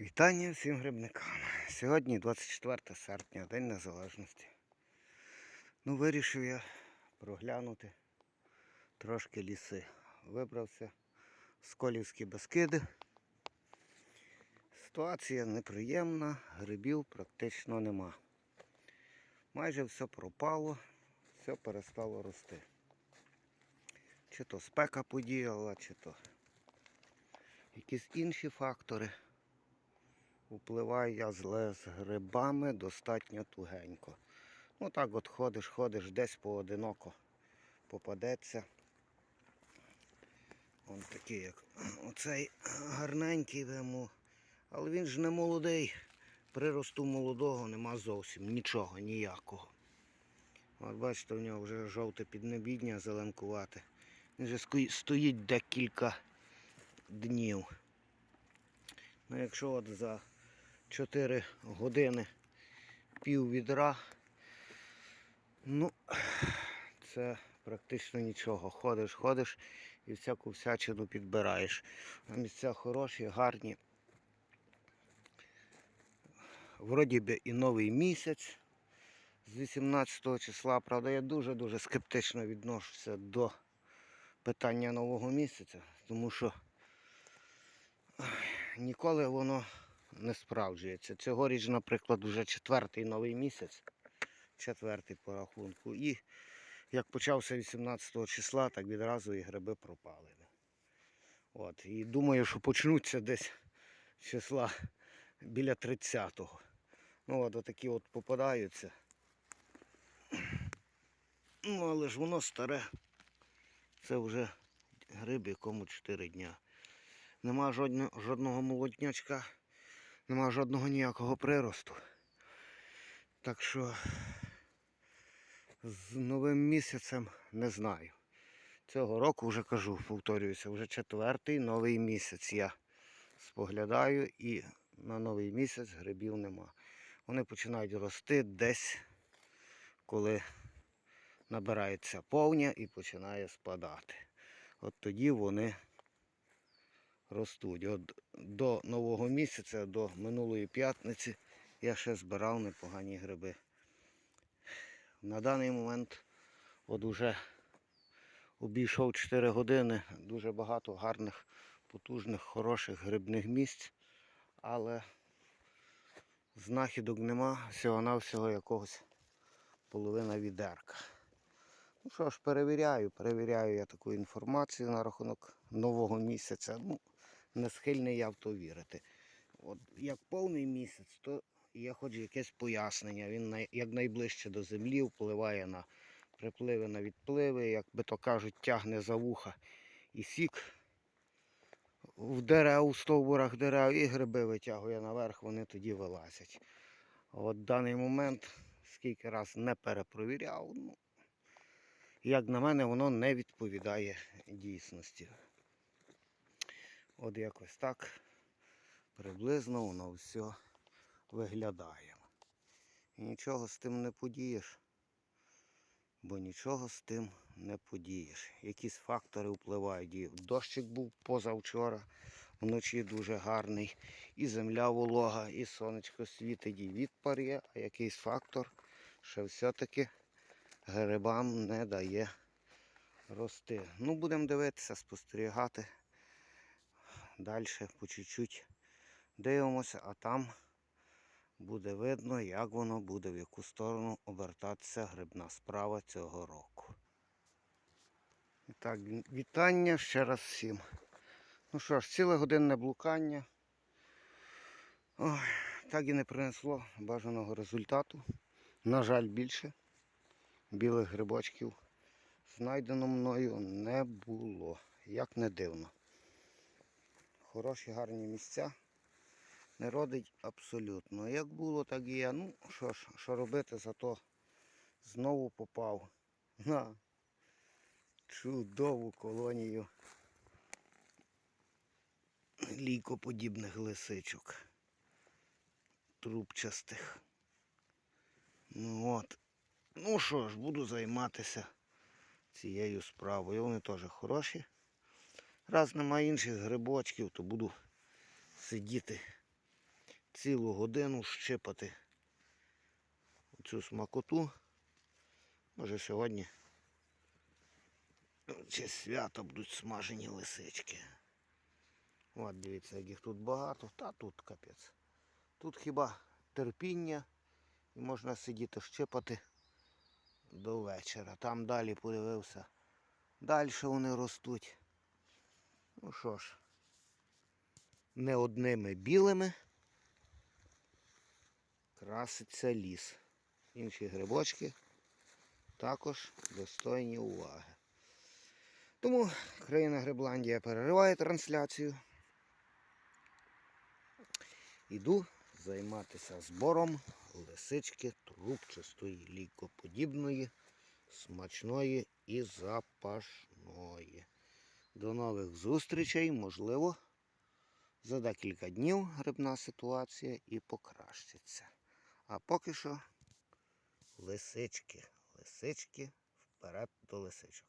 Вітання всім грибникам. Сьогодні 24 серпня, День Незалежності. Ну, вирішив я проглянути трошки ліси. Вибрався в Сколівські Бескиди. Ситуація неприємна, грибів практично нема. Майже все пропало, все перестало рости. Чи то спека подіяла, чи то якісь інші фактори. Впливаю я зле з грибами достатньо тугенько. Ну так от ходиш, ходиш, десь поодиноко попадеться. Он такий, як оцей гарненький виму. Але він ж не молодий. Приросту молодого нема зовсім нічого, ніякого. От бачите, у нього вже жовте піднебідня зеленкувате. Він вже стоїть декілька днів. Ну, якщо от за 4 години пів відра, ну, це практично нічого. Ходиш, ходиш і всяку всячину підбираєш. А місця хороші, гарні. Вроді би і новий місяць з 18 числа. Правда, я дуже-дуже скептично відношуся до питання нового місяця, тому що ніколи воно не справджується. Цьогоріч, наприклад, вже четвертий новий місяць, четвертий по рахунку. І як почався 18 числа, так відразу і гриби пропали. От. І думаю, що почнуться десь числа біля 30-го. Ну от отакі от попадаються. Ну, але ж воно старе. Це вже гриб, якому 4 дня. Нема жодного, молоднячка, нема жодного ніякого приросту. Так що з новим місяцем не знаю. Цього року вже кажу, повторююся, вже четвертий новий місяць я споглядаю і на новий місяць грибів нема. Вони починають рости десь, коли набирається повня і починає спадати. От тоді вони ростуть. От до нового місяця, до минулої п'ятниці я ще збирав непогані гриби. На даний момент от уже обійшов 4 години, дуже багато гарних, потужних, хороших грибних місць, але знахідок нема, всього-навсього якогось половина відерка. Ну що ж, перевіряю, перевіряю я таку інформацію на рахунок нового місяця. Ну, не схильний я в то вірити. От як повний місяць, то є хоч якесь пояснення. Він най, як найближче до землі впливає на припливи, на відпливи, як би то кажуть, тягне за вуха і сік в дерев, у стовбурах дерев і гриби витягує наверх, вони тоді вилазять. От даний момент, скільки раз не перепровіряв, ну, як на мене, воно не відповідає дійсності. От якось так приблизно воно все виглядає. І нічого з тим не подієш, бо нічого з тим не подієш. Якісь фактори впливають. Дощик був позавчора, вночі дуже гарний, і земля волога, і сонечко світить, і відпар є, а якийсь фактор, що все-таки грибам не дає рости. Ну, будемо дивитися, спостерігати. Далі по чуть-чуть дивимося, а там буде видно, як воно буде, в яку сторону обертатися грибна справа цього року. І так, вітання ще раз всім. Ну що ж, ціле годинне блукання. Ой, так і не принесло бажаного результату. На жаль, більше білих грибочків знайдено мною не було. Як не дивно. Хороші гарні місця. Не родить абсолютно. Як було, так і є. Ну, що ж, що робити, зато знову попав на чудову колонію лійкоподібних лисичок. Трубчастих. Ну от. Ну що ж, буду займатися цією справою. Вони теж хороші. Раз немає інших грибочків, то буду сидіти цілу годину щипати цю смакоту. Може сьогодні чи свято будуть смажені лисички. От дивіться, як їх тут багато. Та тут капець. Тут хіба терпіння і можна сидіти щипати до вечора. Там далі подивився. Далі вони ростуть. Ну що ж, не одними білими краситься ліс. Інші грибочки також достойні уваги. Тому країна Грибландія перериває трансляцію. Іду займатися збором лисички трубчастої, лікоподібної, смачної і запашної. До нових зустрічей, можливо, за декілька днів грибна ситуація і покращиться. А поки що лисички, лисички, вперед до лисичок.